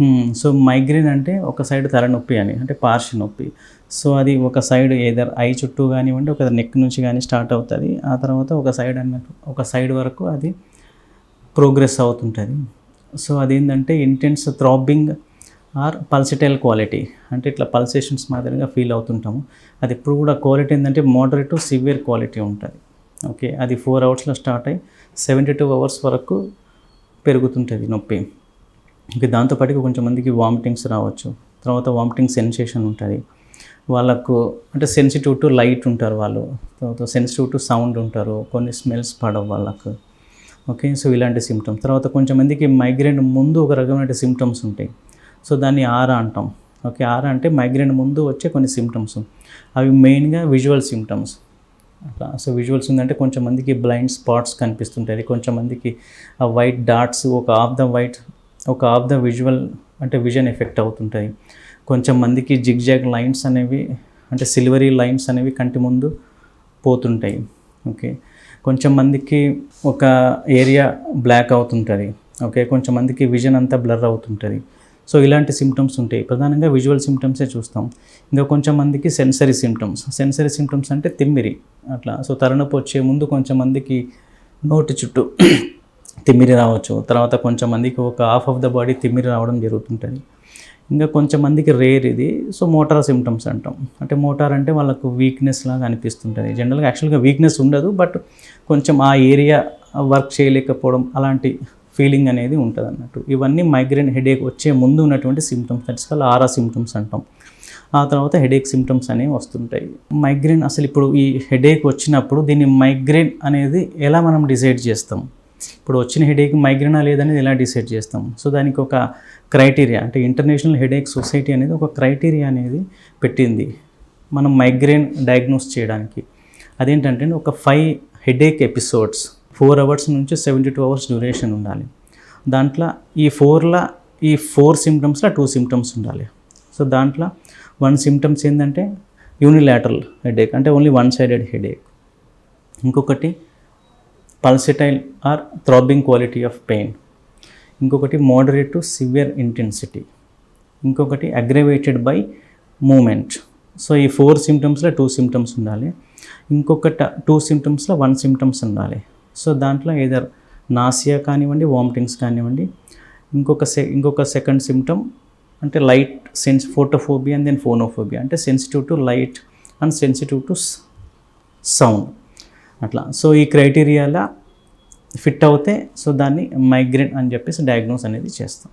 Hmm, so migraine అంటే ఒక side తలనొప్పి అని అంటే పార్షి నొప్పి. సో అది ఒక సైడ్ ఏదర్ ఐ చుట్టూ కానివ్వండి ఒక నెక్ నుంచి కానీ స్టార్ట్ అవుతుంది. ఆ తర్వాత ఒక సైడ్ అన్నట్టు ఒక సైడ్ వరకు అది ప్రోగ్రెస్ అవుతుంటుంది. సో అదేంటంటే intense throbbing or pulsatile quality అంటే ఇట్లా పల్సేషన్స్ మాదిరిగా ఫీల్ అవుతుంటాము. అది ఇప్పుడు కూడా క్వాలిటీ ఏంటంటే మోడరేట్ టు సివియర్ క్వాలిటీ ఉంటుంది. ఓకే అది ఫోర్ అవర్స్లో స్టార్ట్ అయ్యి సెవెంటీ టూ అవర్స్ వరకు పెరుగుతుంటుంది నొప్పి. ఇంకా దాంతోపాటుగా కొంచెం మందికి వామిటింగ్స్ రావచ్చు. తర్వాత వామిటింగ్ సెన్సేషన్ ఉంటుంది. వాళ్ళకు అంటే సెన్సిటివ్ టు లైట్ ఉంటారు వాళ్ళు. తర్వాత సెన్సిటివ్ టు సౌండ్ ఉంటారు. కొన్ని స్మెల్స్ పడవు వాళ్ళకు. ఓకే సో ఇలాంటి సిమ్టమ్స్ తర్వాత కొంచెం మందికి మైగ్రేన్ ముందు ఒక రకమైన సిమ్టమ్స్ ఉంటాయి. సో దాన్ని ఆరా అంటాం. ఓకే ఆరా అంటే మైగ్రేన్ ముందు వచ్చే కొన్ని సిమ్టమ్స్ అవి మెయిన్గా విజువల్ సిమ్టమ్స్ అట్లా. సో విజువల్స్ ఉందంటే కొంచెం మందికి బ్లైండ్ స్పాట్స్ కనిపిస్తుంటాయి. కొంచెం మందికి ఆ వైట్ డాట్స్ ఒక ఆఫ్ ద వైట్ ఒక ఆఫ్ ద విజువల్ అంటే విజన్ ఎఫెక్ట్ అవుతుంటాయి. కొంచెం మందికి జిగ్జాగ్ లైన్స్ అనేవి అంటే సిల్వరీ లైన్స్ అనేవి కంటి ముందు పోతుంటాయి. ఓకే? కొంచెం మందికి ఒక ఏరియా బ్లాక్ అవుతుంటుంది. ఓకే? కొంచెం మందికి విజన్ అంతా బ్లర్ అవుతుంటుంది. సో ఇలాంటి సిమ్టమ్స్ ఉంటాయి. ప్రధానంగా విజువల్ సిమ్టమ్సే చూస్తాం. ఇంకా కొంచెం మందికి సెన్సరీ సిమ్టమ్స్ సెన్సరీ సిమ్టమ్స్ అంటే తిమ్మిరి. అట్లా. సో తలనొప్పి వచ్చే ముందు కొంచెం మందికి నోటి చుట్టూ తిమ్మిరి రావచ్చు. తర్వాత కొంచెం మందికి ఒక హాఫ్ ఆఫ్ ద బాడీ తిమ్మిరి రావడం జరుగుతుంటుంది. ఇంకా కొంచెం మందికి రేర్ ఇది. సో మోటార్ సిమ్టమ్స్ అంటాం. అంటే మోటార్ అంటే వాళ్ళకు వీక్నెస్ లాగా అనిపిస్తుంటుంది. జనరల్గా యాక్చువల్గా వీక్నెస్ ఉండదు. బట్ కొంచెం ఆ ఏరియా వర్క్ చేయలేకపోవడం అలాంటి ఫీలింగ్ అనేది ఉంటుంది అన్నట్టు. ఇవన్నీ మైగ్రేన్ హెడేక్ వచ్చే ముందు ఉన్నటువంటి symptoms that's call aura symptoms అంటాం. ఆ తర్వాత హెడేక్ సిమ్టమ్స్ అనేవి వస్తుంటాయి. మైగ్రేన్ అసలు ఇప్పుడు ఈ హెడేక్ వచ్చినప్పుడు దీన్ని మైగ్రేన్ అనేది ఎలా మనం డిసైడ్ చేస్తాం? ఇప్పుడు వచ్చిన హెడేక్ మైగ్రేనా లేదనేది ఎలా డిసైడ్ చేస్తాం? సో దానికి ఒక క్రైటీరియా అంటే ఇంటర్నేషనల్ హెడేక్ సొసైటీ అనేది ఒక క్రైటీరియా అనేది పెట్టింది. మనం మైగ్రేన్ డయాగ్నోస్ చేయడానికి. అదేంటంటే ఒక five headache episodes four hours నుంచి సెవెంటీ టూ అవర్స్ డ్యూరేషన్ ఉండాలి. దాంట్లో ఈ ఫోర్లో ఈ ఫోర్ సిమ్టమ్స్లో టూ సిమ్టమ్స్ ఉండాలి. సో దాంట్లో వన్ సిమ్టమ్స్ ఏంటంటే యూనిలాటరల్ హెడేక్ అంటే ఓన్లీ వన్ సైడెడ్ హెడేక్. ఇంకొకటి pulsatile or throbbing quality of pain. ఇంకొకటి మోడరేట్ టు సివియర్ ఇంటెన్సిటీ. ఇంకొకటి అగ్రవేటెడ్ బై మూమెంట్. సో ఈ ఫోర్ సిమ్టమ్స్లో టూ సిమ్టమ్స్ ఉండాలి. ఇంకొకట టూ సిమ్టమ్స్లో వన్ సిమ్టమ్స్ ఉండాలి. సో దాంట్లో ఏదర్ నాసియా కానివ్వండి వామిటింగ్స్ కానివ్వండి ఇంకొక సె ఇంకొక సెకండ్ సిమ్టమ్ అంటే light sense photophobia and then phonophobia. అంటే sensitive to light and sensitive to sound. అట్లా. సో ఈ క్రైటీరియాల ఫిట్ అవుతే సో దాన్ని మైగ్రేన్ అని చెప్పేసి డయాగ్నోస్ అనేది చేస్తాం.